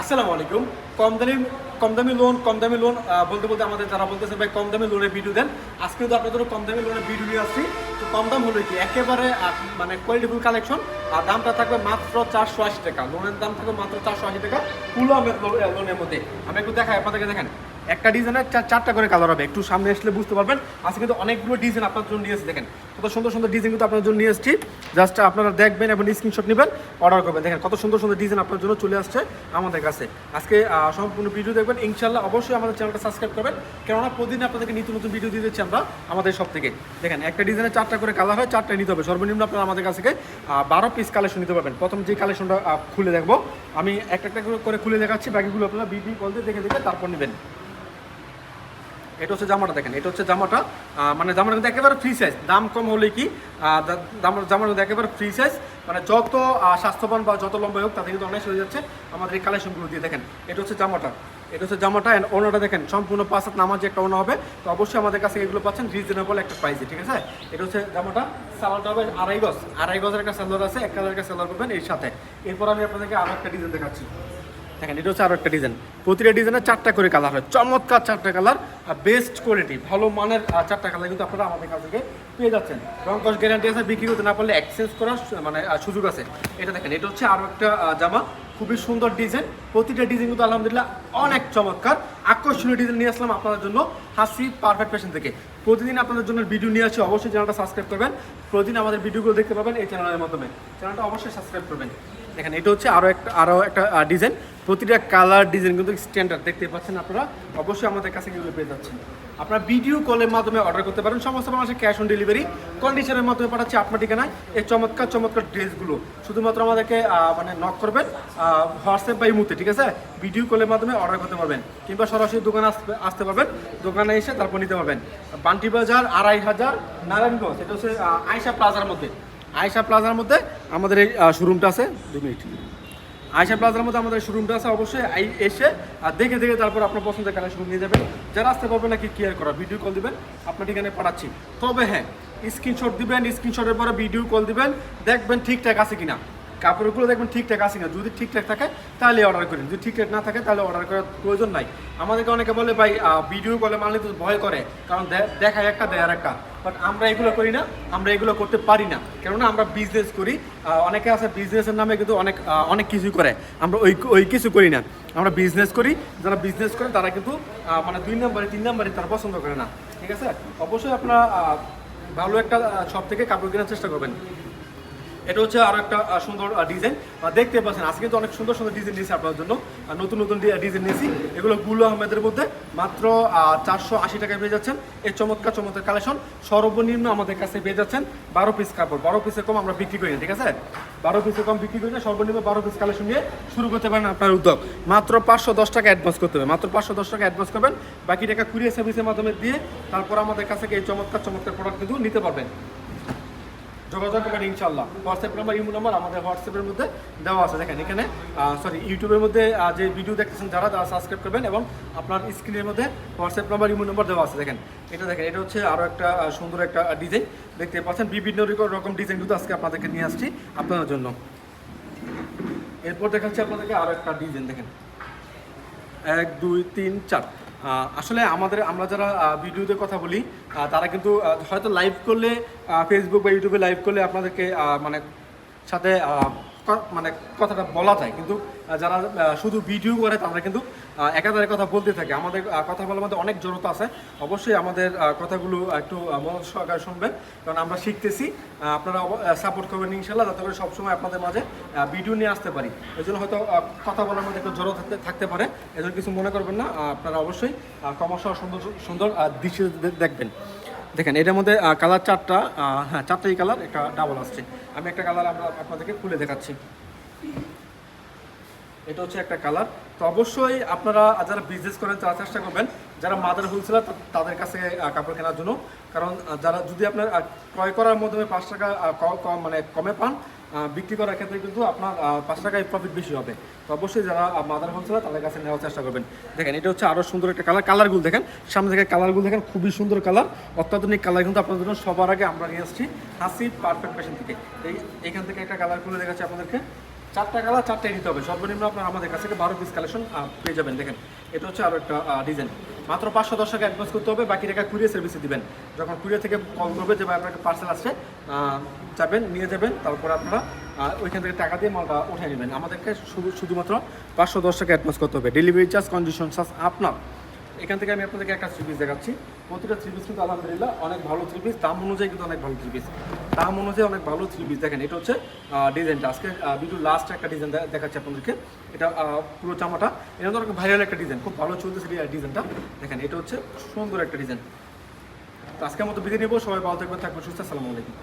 আসসালামু আলাইকুম। কম দামি কম দামি লোন কম দামি লোন বলতে বলতে আমাদের যারা বলতেছে, ভাই কম দামি লোনের ভিডিও দেন। আজকে কিন্তু আপনাদের কম দামি লোনের ভিডিও নিয়ে আসছি। তো কম দাম হলো কি? একেবারে মানে কোয়ালিটিফুল কালেকশন আর দামটা থাকবে মাত্র চারশো আশি টাকা। লোনের দাম থাকবে মাত্র চারশো আশি টাকা আমি লোনের মধ্যে। আমি একটু দেখাই, আপনাদেরকে দেখেন। একটা ডিজাইনের চার চারটা করে কালার হবে। একটু সামনে আসলে বুঝতে পারবেন। আজকে কিন্তু অনেকগুলো ডিজাইন আপনার জন্য নিয়ে এসেছি, দেখেন। কত সুন্দর সুন্দর ডিজাইন কিন্তু আপনার জন্য নিয়ে এসেছি। জাস্ট আপনারা দেখবেন এবং স্ক্রিনশট নেবেন অর্ডার করবেন। দেখেন, কত সুন্দর সুন্দর ডিজাইন আপনার জন্য চলে আসছে আমাদের কাছে। আজকে সম্পূর্ণ ভিডিও দেখবেন। ইনশাল্লাহ অবশ্যই আমাদের চ্যানেলটা সাবস্ক্রাইব করবেন। কেননা প্রতিদিন আপনাদেরকে নিত্য নতুন ভিডিও দিয়ে দিচ্ছি আমরা, আমাদের সব থেকে দেখেন, একটা ডিজাইনের চারটা করে কালার হয় চারটা নিতে হবে। সর্বনিম্ন আপনারা আমাদের কাছ থেকে বারো পিস কালেকশন নিতে পারবেন। প্রথম যে কালেকশনটা খুলে দেখব। আমি একটা একটা করে খুলে দেখাচ্ছি, বাকিগুলো আপনারা বিবি বলতে দেখে দেখে তারপর নেবেন। এটা হচ্ছে জামাটা দেখেন, এটা হচ্ছে জামাটা মানে জামাটা কিন্তু একেবারে ফ্রি সাইজ দাম কম হলে কি জামাটা কিন্তু একেবারে ফ্রি সাইজ মানে যত স্বাস্থ্যবান বা যত লম্বা হোক, তাতে কিন্তু অনেক হয়ে যাচ্ছে আমাদের এই কালেকশনগুলো দিয়ে। দেখেন, এটা হচ্ছে জামাটা, এটা হচ্ছে জামাটা অ্যান্ড ওনাটা দেখেন, সম্পূর্ণ পাঁচ হাত নামাজ একটা ওনা হবে। তো অবশ্যই আমাদের কাছে এগুলো পাচ্ছেন রিজনেবল একটা প্রাইসে ঠিক আছে? এটা হচ্ছে জামাটা সালোয়ারটা হবে আড়াই গজ। আড়াই গজের একটা সালোয়ার আছে, এক কালার একটা সালোয়ার করবেন এর সাথে। এরপর আমি আপনাদেরকে আরও একটা ডিজাইন দেখাচ্ছি। দেখেন, এটা হচ্ছে আরও একটা ডিজাইন প্রতিটা ডিজাইনের চারটা করে কালার হয়। চমৎকার চারটা কালার আর বেস্ট কোয়ালিটি ভালো মানের চারটা কালার কিন্তু আপনারা আমাদের কাছ থেকে পেয়ে যাচ্ছেন। রং কস গ্যারান্টি আছে, বিক্রি করতে না পারলে এক্সচেঞ্জ করার মানে সুযোগ আছে। এটা দেখেন, এটা হচ্ছে আরও একটা জামা। খুবই সুন্দর ডিজাইন প্রতিটা ডিজাইন কিন্তু আলহামদুলিল্লাহ অনেক চমৎকার। আকর্ষণীয় ডিজাইন নিয়ে আসলাম আপনাদের জন্য হাসি পারফেক্ট ফ্যাশন থেকে। প্রতিদিন আপনাদের জন্য ভিডিও নিয়ে আসি, অবশ্যই চ্যানেলটা সাবস্ক্রাইব করবেন। প্রতিদিন আমাদের ভিডিওগুলো দেখতে পাবেন এই চ্যানেলের মাধ্যমে। চ্যানেলটা অবশ্যই সাবস্ক্রাইব করবেন। দেখেন, এটা হচ্ছে আরও একটা আরও একটা ডিজাইন প্রতিটা কালার ডিজাইন কিন্তু স্ট্যান্ডার্ড দেখতে পাচ্ছেন আপনারা? অবশ্যই আমাদের কাছে এগুলো পেয়ে যাচ্ছেন। আপনারা ভিডিও কলের মাধ্যমে অর্ডার করতে পারেন। সমস্ত মানুষের ক্যাশ অন ডেলিভারি কন্ডিশনের মাধ্যমে পাঠাচ্ছি আপনার ঠিকানায়। এই চমৎকার চমৎকার ড্রেসগুলো। শুধুমাত্র আমাদেরকে মানে নক করবেন হোয়াটসঅ্যাপ বা ইমুতে, ঠিক আছে? ভিডিও কলের মাধ্যমে অর্ডার করতে পারবেন। কিংবা সরাসরি দোকানে আসতে আসতে পারবেন। দোকানে এসে তারপর নিতে পারবেন। বান্টি বাজার আড়াই হাজার, নারায়ণগঞ্জ। এটা হচ্ছে আয়শা প্লাজার মধ্যে। আয়শা প্লাজার মধ্যে আমাদের এই শোরুমটা আছে। দু মিনিট। আয়সা প্লাজার মধ্যে আমাদের শোরুমটা আছে, অবশ্যই এসে আর দেখে দেখে তারপর আপনার পছন্দের কালেকশন নিয়ে যাবেন। যারা আসতে পারবেন নাকি কেয়ার করা ভিডিও কল দিবেন, আপনার ঠিকানায় পাঠাচ্ছি। তবে হ্যাঁ স্ক্রিনশট দিবেন স্ক্রিনশটের পরে ভিডিও কল দিবেন, দেখবেন ঠিকঠাক আছে কিনা। কাপড়গুলো দেখবেন ঠিকঠাক আছে না যদি ঠিকঠাক থাকে, তাহলে অর্ডার করেন। যদি ঠিকঠাক না থাকে, তাহলে অর্ডার করার প্রয়োজন নাই। আমাদেরকে অনেকে বলে, ভাই ভিডিও কলে মানলে তো ভয় করে। কারণ দেখায় একটা দেয়ার একটা বাট আমরা এগুলো করি না। আমরা এগুলো করতে পারি না। কেননা আমরা বিজনেস করি। অনেকে আছে বিজনেসের নামে কিন্তু অনেক অনেক কিছুই করে। আমরা ওই ওই কিছু করি না। আমরা বিজনেস করি। যারা বিজনেস করে, তারা কিন্তু মানে দুই নম্বরে, তিন নম্বরে তারা পছন্দ করে না। ঠিক আছে? অবশ্যই আপনারা ভালো একটা শপ থেকে কাপড় কেনার চেষ্টা করবেন। এটা হচ্ছে আরও একটা সুন্দর ডিজাইন দেখতে পাচ্ছেন, আজকে কিন্তু অনেক সুন্দর সুন্দর ডিজাইন নিয়েছি আপনার জন্য। নতুন নতুন ডিজাইন নিয়েছি। এগুলো গুলো আহমেদের মধ্যে মাত্র চারশো আশি টাকায় পেয়ে যাচ্ছেন। এই চমৎকার চমৎকার কালেকশন সর্বনিম্ন আমাদের কাছে পেয়ে যাচ্ছেন বারো পিস কাপড়। বারো পিসের কম আমরা বিক্রি করি না, ঠিক আছে? বারো পিসের কম বিক্রি করি না, সর্বনিম্ন বারো পিস কালেকশন নিয়ে শুরু করতে পারেন আপনার উদ্যোগ। মাত্র পাঁচশো দশ টাকা অ্যাডভান্স করতে হবে। মাত্র পাঁচশো দশ টাকা অ্যাডভান্স করবেন। বাকি টাকা কুরিয়ার সার্ভিসের মাধ্যমে দিয়ে তারপর আমাদের কাছে এই চমৎকার চমৎকার প্রোডাক্ট কিন্তু নিতে পারবেন। যোগাযোগ করবেন ইনশাল্লাহ হোয়াটসঅ্যাপ নাম্বার ইমো নাম্বার আমাদের হোয়াটসঅ্যাপের মধ্যে দেওয়া আছে। দেখেন, এখানে সরি ইউটিউবের মধ্যে যে ভিডিও দেখতেছেন যারা, তারা সাবস্ক্রাইব করবেন এবং আপনার স্ক্রিনের মধ্যে হোয়াটসঅ্যাপ নাম্বার ইমো নাম্বার দেওয়া আছে। দেখেন, এটা দেখেন, এটা হচ্ছে আরও একটা সুন্দর একটা ডিজাইন দেখতে পাচ্ছেন, বিভিন্ন রকম ডিজাইন কিন্তু আজকে আপনাদেরকে নিয়ে আসছি আপনাদের জন্য। এরপর দেখাচ্ছি আপনাদেরকে আরও একটা ডিজাইন দেখেন। এক, দুই, তিন, চার। আসলে আমাদের, আমরা যারা ভিডিওতে কথা বলি তারা কিন্তু হয়তো লাইভ করলে ফেসবুক বা ইউটিউবে লাইভ করলে আপনাদেরকে মানে সাথে মানে কথাটা বলা যায়। কিন্তু যারা শুধু ভিডিও করে, তারা কিন্তু একাধারে কথা বলতে থাকে। আমাদের কথা বলার মধ্যে অনেক জড়তা আছে। অবশ্যই আমাদের কথাগুলো একটু মনোযোগ সহকারে শুনবেন। কারণ আমরা শিখতেছি আপনারা সাপোর্ট করবেন ইনশাল্লাহ, যাতে করে সবসময় আপনাদের মাঝে ভিডিও নিয়ে আসতে পারি। এই জন্য হয়তো কথা বলার মধ্যে একটু জড়ো থাকতে পারে। এজন্য কিছু মনে করবেন না। আপনারা অবশ্যই কমর্স সুন্দর সুন্দর দৃশ্য দেখবেন। দেখেন, এটার মধ্যে কালার চারটা হ্যাঁ চারটাই কালার একটা ডাবল আসছে। আমি একটা কালার আমরা আপনাদেরকে খুলে দেখাচ্ছি। এটা হচ্ছে একটা কালার তো অবশ্যই আপনারা যারা বিজনেস করেন, তারা চেষ্টা করবেন। যারা মাদার হোলসেলার তাদের কাছে কাপড় কেনার জন্য। কারণ যারা যদি আপনার ক্রয় করার মাধ্যমে পাঁচ টাকা মানে কমে পান বিক্রি করার ক্ষেত্রে কিন্তু আপনার পাঁচ টাকায় প্রফিট বেশি হবে। তো অবশ্যই যারা মাদার হোলসেলার তাদের কাছে নেওয়ার চেষ্টা করবেন। দেখেন, এটা হচ্ছে আরও সুন্দর একটা কালার কালারগুলো দেখেন, সামনে থেকে কালারগুলো দেখেন, খুবই সুন্দর কালার অত্যাধুনিক কালার কিন্তু আপনাদের জন্য সবার আগে আমরা নিয়ে আসছি। হাসি পারফেক্ট ফ্যাশন থেকে। এই, এখান থেকে একটা কালারগুলো দেখাচ্ছি আপনাদেরকে। চারটা কালার, চারটাই নিতে হবে। সর্বনিম্ন আপনার আমাদের কাছ থেকে বারো পিস কালেকশন পেয়ে যাবেন। দেখেন, এটা হচ্ছে আরও একটা ডিজাইন মাত্র পাঁচশো দশ টাকা অ্যাডভান্স করতে হবে, বাকি টাকা কুরিয়ার সার্ভিসে দিবেন। যখন কুরিয়ার থেকে কল করবে যে, ভাই, আপনার পার্সেল আসছে যাবেন, নিয়ে যাবেন। তারপর আপনারা ওইখান থেকে টাকা দিয়ে মালটা উঠে নেবেন। আমাদেরকে শুধু, শুধুমাত্র পাঁচশো দশ টাকা অ্যাডভান্স করতে হবে। ডেলিভারি চার্জ কন্ডিশন চার্জ আপনার। এখান থেকে আমি আপনাদেরকে একটা থ্রি পিস দেখাচ্ছি। প্রতিটা থ্রি পিস কিন্তু আলহামদুলিল্লাহ অনেক ভালো থ্রি পিস দাম অনুযায়ী কিন্তু অনেক ভালো থ্রি পিস দাম অনুযায়ী অনেক ভালো থ্রি পিস দেখেন, এটা হচ্ছে ডিজাইনটা। আজকে ভিডিও লাস্ট একটা ডিজাইন দেখাচ্ছি আপনাদেরকে। এটা পুরো জামাটা। এটা তো অনেক ভাইরাল একটা ডিজাইন খুব ভালো চলতেছে ডিজাইনটা দেখেন, এটা হচ্ছে সুন্দর একটা ডিজাইন তো আজকের মতো বিদায় নেব। সবাই ভালো থাকবেন থাকবেন, সুস্থ। আসসালামু আলাইকুম।